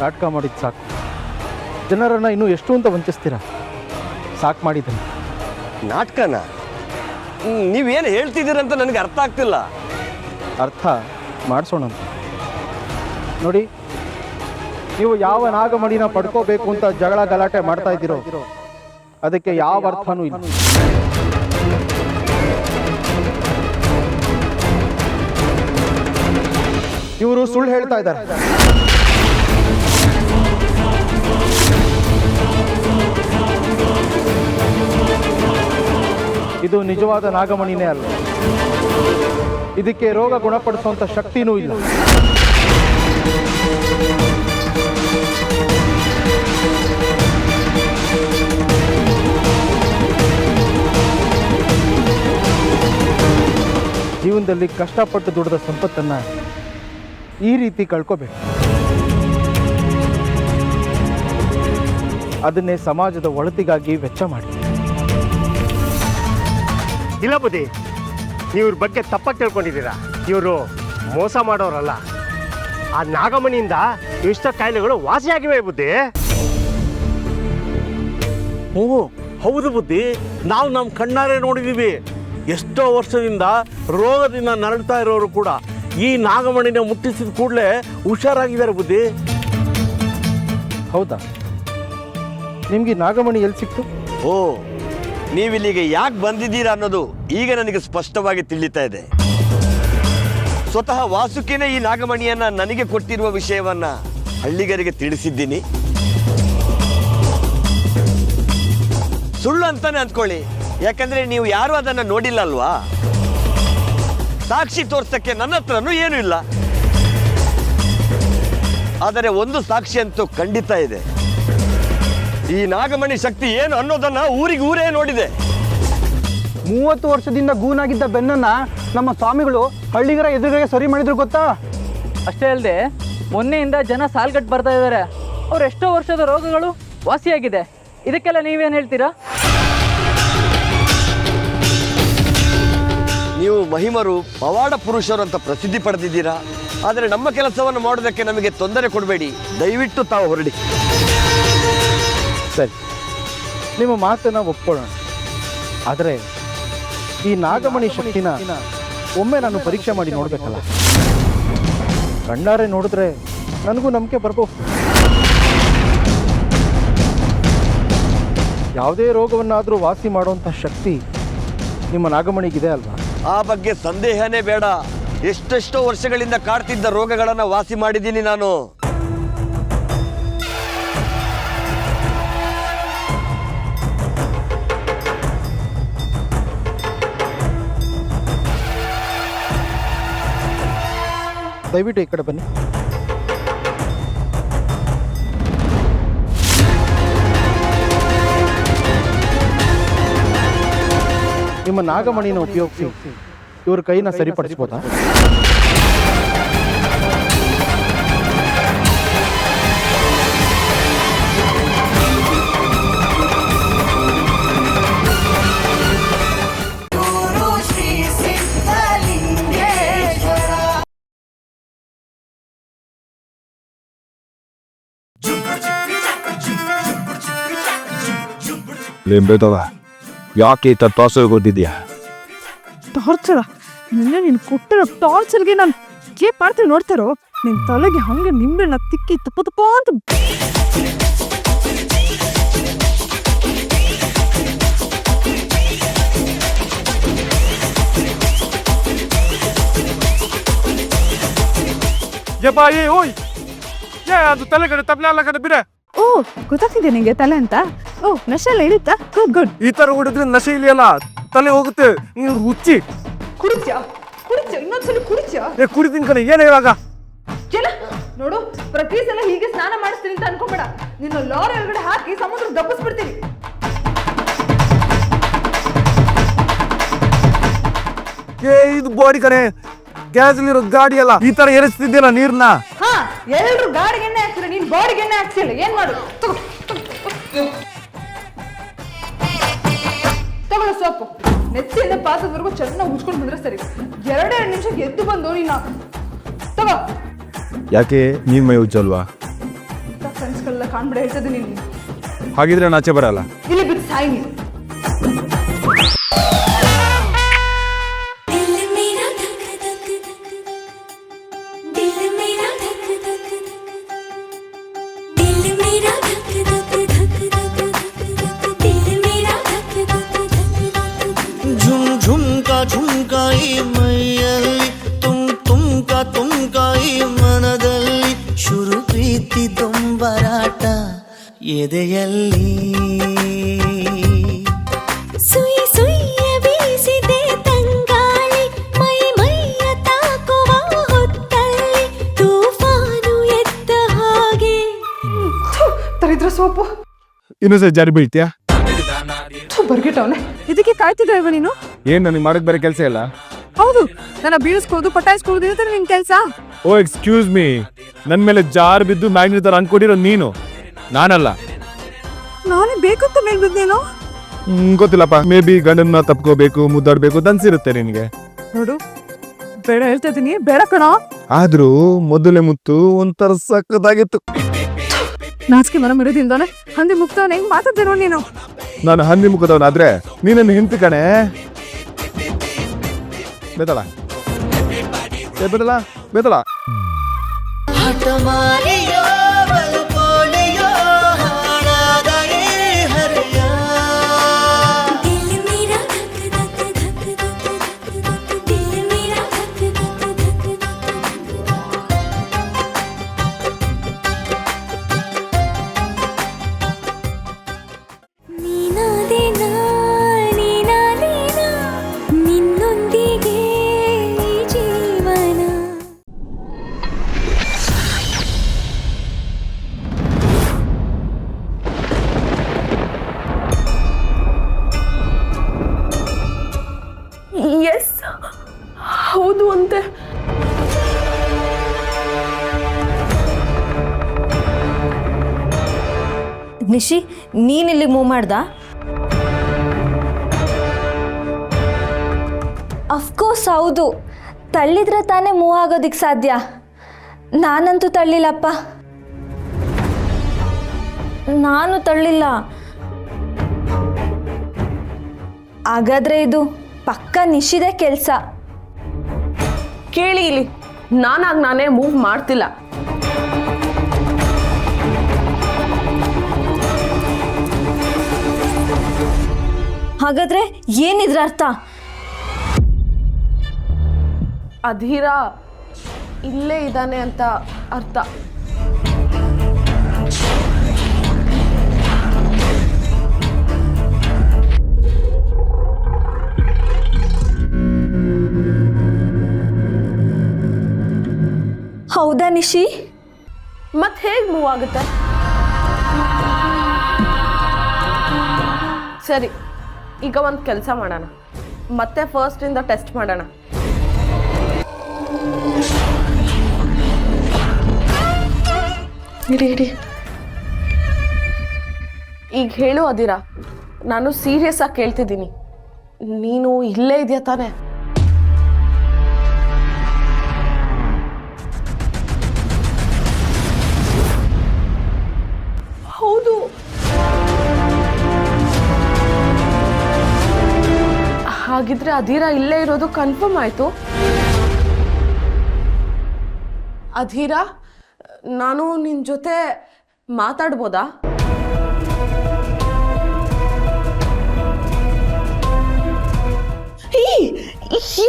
ನಾಟಕ ಮಾಡಿದ್ದು ಸಾಕು. ಜನರನ್ನು ಇನ್ನೂ ಎಷ್ಟು ಅಂತ ವಂಚಿಸ್ತೀರಾ? ಸಾಕು ಮಾಡಿದ್ದೀನಿ. ನಾಟಕನ? ನೀವೇನು ಹೇಳ್ತಿದ್ದೀರಂತ ನನಗೆ ಅರ್ಥ ಆಗ್ತಿಲ್ಲ. ಅರ್ಥ ಮಾಡಿಸೋಣ. ನೋಡಿ ನೀವು ಯಾವ ನಾಗಮಣಿನ ಪಡ್ಕೋಬೇಕು ಅಂತ ಜಗಳ ಗಲಾಟೆ ಮಾಡ್ತಾ ಇದ್ದೀರೋ ಅದಕ್ಕೆ ಯಾವ ಅರ್ಥನೂ ಇಲ್ಲ. ಇವರು ಸುಳ್ಳು ಹೇಳ್ತಾ ಇದ್ದಾರೆ. ಇದು ನಿಜವಾದ ನಾಗಮಣಿನೇ ಅಲ್ಲ. ಇದಕ್ಕೆ ರೋಗ ಗುಣಪಡಿಸುವಂಥ ಶಕ್ತಿನೂ ಇಲ್ಲ. ಜೀವನದಲ್ಲಿ ಕಷ್ಟಪಟ್ಟು ದುಡಿದ ಸಂಪತ್ತನ್ನು ಈ ರೀತಿ ಕಳ್ಕೋಬೇಕು. ಅದನ್ನೇ ಸಮಾಜದ ಒಳತಿಗಾಗಿ ವೆಚ್ಚ ಮಾಡಿ. ಇಲ್ಲ ಬುದ್ಧಿ ನೀವು ಇವ್ರ ಬಗ್ಗೆ ತಪ್ಪಾಗಿ ತಿಳ್ಕೊಂಡಿದ್ದೀರಾ? ಇವರು ಮೋಸ ಮಾಡೋರಲ್ಲ. ಆ ನಾಗಮಣಿಯಿಂದ ಇಷ್ಟ ಕಾಯಿಲೆಗಳು ವಾಸಿಯಾಗಿವೆ ಬುದ್ಧಿ. ಹ್ಞೂ ಹೌದು ಬುದ್ಧಿ ನಾವು ನಮ್ಮ ಕಣ್ಣಾರೆ ನೋಡಿದ್ದೀವಿ ಎಷ್ಟೋ ವರ್ಷದಿಂದ ರೋಗದಿಂದ ನರಳ್ತಾ ಇರೋರು ಕೂಡ ಈ ನಾಗಮಣಿನ ಮುಟ್ಟಿಸಿದ ಕೂಡಲೇ ಹುಷಾರಾಗಿದ್ದಾರೆ ಬುದ್ಧಿ. ಹೌದಾ? ನಿಮಗೆ ನಾಗಮಣಿ ಎಲ್ಲಿ ಸಿಕ್ತು? ಓ ನೀವಿಲ್ಲಿಗೆ ಯಾಕೆ ಬಂದಿದ್ದೀರಾ ಅನ್ನೋದು ಈಗ ನನಗೆ ಸ್ಪಷ್ಟವಾಗಿ ತಿಳಿತಾ ಇದೆ. ಸ್ವತಃ ವಾಸುಕಿನೇ ಈ ನಾಗಮಣಿಯನ್ನ ನನಗೆ ಕೊಟ್ಟಿರುವ ವಿಷಯವನ್ನ ಹಳ್ಳಿಗರಿಗೆ ತಿಳಿಸಿದ್ದೀನಿ. ಸುಳ್ಳು ಅಂತಾನೆ ಅಂದ್ಕೊಳ್ಳಿ. ಯಾಕಂದ್ರೆ ನೀವು ಯಾರು ಅದನ್ನ ನೋಡಿಲ್ಲ ಅಲ್ವಾ ಸಾಕ್ಷಿ ತೋರ್ಸಕ್ಕೆ ನನ್ನ ಹತ್ರನೂ ಏನೂ ಇಲ್ಲ. ಆದರೆ ಒಂದು ಸಾಕ್ಷಿ ಅಂತೂ ಖಂಡಿತ ಇದೆ. ಈ ನಾಗಮಣಿ ಶಕ್ತಿ ಏನು ಅನ್ನೋದನ್ನ ಊರಿಗೆ ಊರೇ ನೋಡಿದೆ. ಮೂವತ್ತು ವರ್ಷದಿಂದ ಗೂನಾಗಿದ್ದ ಬೆನ್ನನ್ನ ನಮ್ಮ ಸ್ವಾಮಿಗಳು ಹಳ್ಳಿಗರ ಎದುರಿಗೆ ಸರಿ ಮಾಡಿದ್ರು ಗೊತ್ತಾ? ಅಷ್ಟೇ ಅಲ್ಲದೆ ಮೊನ್ನೆಯಿಂದ ಜನ ಸಾಲ್ಗಟ್ಟು ಬರ್ತಾ ಇದ್ದಾರೆ. ಅವ್ರ ಎಷ್ಟೋ ವರ್ಷದ ರೋಗಗಳು ವಾಸಿಯಾಗಿದೆ. ಇದಕ್ಕೆಲ್ಲ ನೀವೇನು ಹೇಳ್ತೀರಾ? ನೀವು ಮಹಿಮರು ಪವಾಡ ಪುರುಷರು ಅಂತ ಪ್ರಸಿದ್ಧಿ ಪಡೆದಿದ್ದೀರಾ. ಆದರೆ ನಮ್ಮ ಕೆಲಸವನ್ನು ಮಾಡೋದಕ್ಕೆ ನಮಗೆ ತೊಂದರೆ ಕೊಡಬೇಡಿ. ದಯವಿಟ್ಟು ತಾವು ಹೊರಡಿ. ಸರಿ. ನಿಮ್ಮ ಮಾತನ್ನ ಒಪ್ಕೊಳ್ಳೋಣ. ಆದರೆ ಈ ನಾಗಮಣಿ ಶಕ್ತಿನ ಒಮ್ಮೆ ನಾನು ಪರೀಕ್ಷೆ ಮಾಡಿ ನೋಡಬೇಕಲ್ಲ. ಕಣ್ಣಾರೆ ನೋಡಿದ್ರೆ ನನಗೂ ನಂಬಿಕೆ ಬರ್ಬೋದು. ಯಾವುದೇ ರೋಗವನ್ನಾದರೂ ವಾಸಿ ಮಾಡುವಂಥ ಶಕ್ತಿ ನಿಮ್ಮ ನಾಗಮಣಿಗಿದೆ ಅಲ್ವಾ? ಆ ಬಗ್ಗೆ ಸಂದೇಹನೇ ಬೇಡ. ಎಷ್ಟೆಷ್ಟೋ ವರ್ಷಗಳಿಂದ ಕಾಡ್ತಿದ್ದ ರೋಗಗಳನ್ನು ವಾಸಿ ಮಾಡಿದ್ದೀನಿ ನಾನು. ದಯವಿಟ್ಟು ಈ ಕಡೆ ಬನ್ನಿ. ನಿಮ್ಮ ನಾಗಮಣಿನ ಉಪಯೋಗಿಸಿ ಇವ್ರ ಕೈನ ಸರಿಪಡಿಸ್ಬೋದಾ? ಲಿಂಬೆದವ. ಯಾಕೆ ಈ ತತ್ವಾಸ ಗೊತ್ತಿದ್ಯಾ ಟಾರ್ಚರ? ನಿನ್ನೆ ನೀನು ಕೊಟ್ಟಿರೋ ಟಾರ್ಚರ್ಗೆ ನಾನು ಕೇಪ್ ಮಾಡ್ತೀನಿ ನೋಡ್ತಾರೋ? ನಿನ್ನ ತಲೆಗೆ ಹಂಗೆ ನಿಂಬೆಣ್ಣ ತಿಕ್ಕಿ ತುಪ್ಪ ತುಪ್ಪ ಅಂತ ಯಪ್ಪ ಏ ಓಯ್! ಏ ಅದು ತಲೆಗಡೆ ತಪ್ಪಲೆ ಅಲ್ಲ ಕಡೆ ಬಿಡ. ಓ ಗೊತ್ತಾಗ್ತಿದೆ ನಿಂಗೆ ತಲೆ ಅಂತ? ಓ ನಶೆ ಎಲ್ಲ ಇಳಿತಾ ಗುಡ್ ಗುಡ್. ಈ ತರ ಹೊಡಿದ್ರೆ ನಶೆ ಇಲ್ಲ ತಲೆ ಹೋಗುತ್ತೆ ನೀನು ಹುಚ್ಚಿ. ಕುಡಿತ್ಯಾ? ಕುಡಿತ್ಯಾ? ಇನ್ನೊಂದ್ಸಲ ಕುಡಿತ್ಯಾ? ಏ ಕುಡಿತೀನಿ ಕಣ ಏನೇ ಇವಾಗ ಕೆಲ ನೋಡು ಪ್ರತಿ ಸಲ ಹೀಗೆ ಸ್ನಾನ ಮಾಡಿಸ್ತೀನಿ ಅಂತ ಅನ್ಕೊಂಬೇಡ. ನಿನ್ನ ಲಾರಿ ಒಳಗಡೆ ಹಾಕಿ ಸಮುದ್ರ ದಬ್ಬಿಸ್ಬಿಡ್ತೀನಿ. ಏ ಇದು ಬಾಡಿ ಕಣೆ. ಗ್ಯಾಸ್ ಇರೋ ಗಾಡಿ ಅಲ್ಲ ಈ ತರ ಎರಸ್ತಿದ್ದೀರಾ ನೀರ್ನ? ಹಾ ಎಲ್ರು ಗಾಡಿಗೆ ನೀನ್ ಬಾಡಿಗೆ ಎಣ್ಣೆ ಹಾಕ್ಸಿಲ್ಲ. ಏನ್ ಮಾಡು? ತಗೋ. ತಗೊಳ್ಳು ಸೊಪ್ಪು. ನೆತ್ತಿಯಿಂದ ಪಾಸದವರೆಗೂ ಚೆನ್ನಾಗಿ ಉಜ್ಕೊಂಡು ಬಂದ್ರೆ ಸರಿ. ಎರಡೆರಡು ನಿಮಿಷ ಎದ್ದು ಬಂದು ನೀನು. ತಗೋ. ಯಾಕೆ? ನೀನ್ ಮೈ ಉಜ್ಜಲ್ವಾ? ಫ್ರೆಂಡ್ಸ್ಗಳೆಲ್ಲ ಕಾಣ್ಬಿಡ ಹೇಳ್ತದೆ ನೀನು ಹಾಗಿದ್ರೆ ನಾಚೆ ಬರಲ್ಲ. ಇಲ್ಲಿ ಬಿಟ್ಟು ಸಾಯಿ ನೀನು. झುಮ್ಕಾಯಿ ಮೈಯಲ್ಲಿ ತುಂ ತುಮ್ಕ ತುಮ್ಕಾಯಿ ಮನದಲ್ಲಿ ಶುರು ಪ್ರೀತಿ ದೊಂಬರಾಟ ಎದೆಯಲ್ಲಿ. ಇನ್ನೊಂದ್ಸರಿ ಜಾರಿ ಬೀಳ್ತೀಯಾ? ಬರ್ಗಿಟ್ಟವನೆ ಇದಕ್ಕೆ ಕಾಯ್ತಿದ್ದೆ ಇವ ನೀನು? ಏನ್ ನನಗೆ ಮಾಡಕ್ ಬೇರೆ ಕೆಲಸ ಇಲ್ಲ? ಹೌದು ನನ್ನ ಬೀಳಿಸ್ಕೋದು ಪಟಾಯಿಸ್ಕೋದು ಇದ್ರೆ ನಿನ್ ಕೆಲಸ. Oh excuse me. ನನ್ನ ಮೇಲೆ ಜಾರ್ ಬಿದ್ದು ಮ್ಯಾಗ್ನೆಟ್ ತರ ಅನ್ಕೊಂಡಿರೋ ನೀನು. ನಾನಲ್ಲ. ನಾನೇ ಬೇಕಂತ ಮೇಲೆ ಬಿದ್ದೇನೋ ಹ್ಮ್, ಗೊತ್ತಿಲ್ಲಪ್ಪ. ಮೇ ಬಿ ಗಂಡನ್ನ ತಪ್ಕೋಬೇಕು ಮುದ್ದಾಡ್ಬೇಕು ಅಂತ ಅನ್ಸಿರುತ್ತೆ ನಿನಗೆ. ನೋಡು ಬೇಡ ಹೇಳ್ತಾ ಇದೀನಿ ಬೇಡ ಕಣ. ಆದ್ರೂ ಮೊದಲೇ ಮುತ್ತು ಒಂಥರ ಸಕ್ಕದಾಗಿತ್ತು ನಾಚಿಕೆ ಮರ ಮಿರದಿಂದಾನೆ ಹಂದಿ ಮುಕ್ತವನ ಹೆಂಗ್ ಮಾತಾಡ್ದೆ ನೋಡಿ ನೀನು. ನಾನು ಹಂದಿ ಮುಖದವನಾದ್ರೆ ನೀನನ್ನು ಹಿಂತಿ ಕಣೆ. ಬೇತಳ. ಏ ಬೇತಳ ಬೇತಳ. ಹಠಮಾರಿಯೋ ನಿಶಿ ನೀನಿಲ್ಲಿ ಮೂವ್ ಮಾಡ್ದ? ಅಫ್ಕೋರ್ಸ್ ಹೌದು. ತಳ್ಳಿದ್ರೆ ತಾನೇ ಮೂವ್ ಆಗೋದಿಕ್ಕೆ ಸಾಧ್ಯ. ನಾನಂತೂ ತಳ್ಳಿಲ್ಲಪ್ಪ. ನಾನು ತಳ್ಳಿಲ್ಲ. ಹಾಗಾದ್ರೆ ಇದು ಪಕ್ಕ ನಿಶಿದೆ ಕೆಲಸ. ಕೇಳಿ ಇಲ್ಲಿ. ನಾನಾಗ ನಾನೇ ಮೂವ್ ಮಾಡ್ತಿಲ್ಲ. ಹಾಗಾದ್ರೆ ಏನಿದ್ರ ಅರ್ಥ? ಅಧೀರ ಇಲ್ಲೇ ಇದ್ದಾನೆ ಅಂತ ಅರ್ಥ. ಹೌದಾ ನಿಶಿ? ಮತ್ತೆ ಹೇಗೆ ಮೂವ್ ಆಗುತ್ತೆ? ಸರಿ. ಈಗ ಒಂದು ಕೆಲಸ ಮಾಡೋಣ. ಮತ್ತೆ ಫಸ್ಟಿಂದ ಟೆಸ್ಟ್ ಮಾಡೋಣ. ಇಡಿ ಇಡಿ ಈಗ ಹೇಳು ಅದಿರಾ. ನಾನು ಸೀರಿಯಸ್ ಆಗಿ ಕೇಳ್ತಿದ್ದೀನಿ. ನೀನು ಇಲ್ಲೇ ಇದೆಯಾ ತಾನೇ? ಹಾಗಿದ್ರೆ ಅಧೀರ ಇಲ್ಲೇ ಇರೋದು ಕನ್ಫರ್ಮ್ ಆಯ್ತು. ಅಧೀರ ನಾನು ನಿನ್ನ ಜೊತೆ ಮಾತಾಡ್ಬೋದಾ?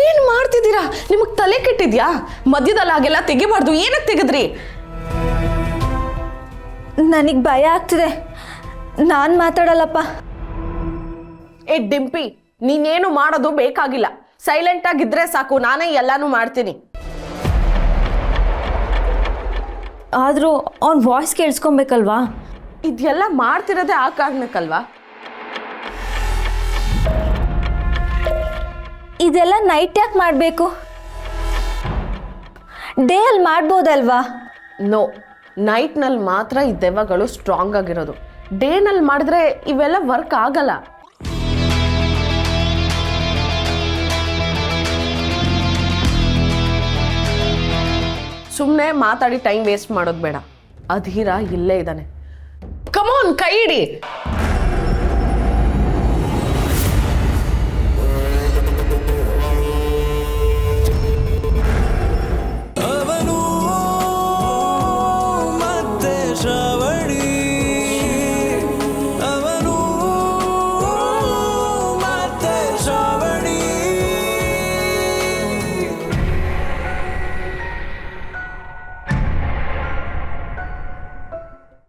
ಏನ್ ಮಾಡ್ತಿದ್ದೀರಾ? ನಿಮಗ್ ತಲೆ ಕೆಟ್ಟಿದ್ಯಾ? ಮಧ್ಯದಲ್ಲಿ ಹಾಗೆಲ್ಲ ತೆಗಿಬಾರ್ದು. ಏನಕ್ಕೆ ತೆಗೆದ್ರಿ? ನನಗೆ ಭಯ ಆಗ್ತಿದೆ. ನಾನು ಮಾತಾಡಲ್ಲಪ್ಪ. ಏ ಡಿಂಪಿ ನೀನೇನು ಮಾಡೋದು ಬೇಕಾಗಿಲ್ಲ. ಸೈಲೆಂಟ್ ಆಗಿದ್ರೆ ಸಾಕು ನಾನೇ ಎಲ್ಲಾನು ಮಾಡ್ತೀನಿ. ಆದರೂ ಅವ್ನ ವಾಯ್ಸ್ ಕೇಳಿಸ್ಕೊಬೇಕಲ್ವಾ? ಇದೆಲ್ಲ ಮಾಡ್ತಿರೋದೇ ಆ ಕಾರಣಕ್ಕಲ್ವಾ? ಇದೆಲ್ಲ ನೈಟ್ ಯಾಕೆ ಮಾಡಬೇಕು? ಡೇ ಅಲ್ಲಿ ಮಾಡ್ಬೋದಲ್ವಾ? ನೋ ನೈಟ್ನಲ್ಲಿ ಮಾತ್ರ ಈ ದೆವ್ವಗಳು ಸ್ಟ್ರಾಂಗ್ ಆಗಿರೋದು. ಡೇನಲ್ಲಿ ಮಾಡಿದ್ರೆ ಇವೆಲ್ಲ ವರ್ಕ್ ಆಗಲ್ಲ. ಸುಮ್ಮನೆ ಮಾತಾಡಿ ಟೈಮ್ ವೇಸ್ಟ್ ಮಾಡೋದು ಬೇಡ. ಅಧೀರ ಇಲ್ಲೇ ಇದ್ದಾನೆ. ಕಮೋನ್ ಕೈ ಇಡಿ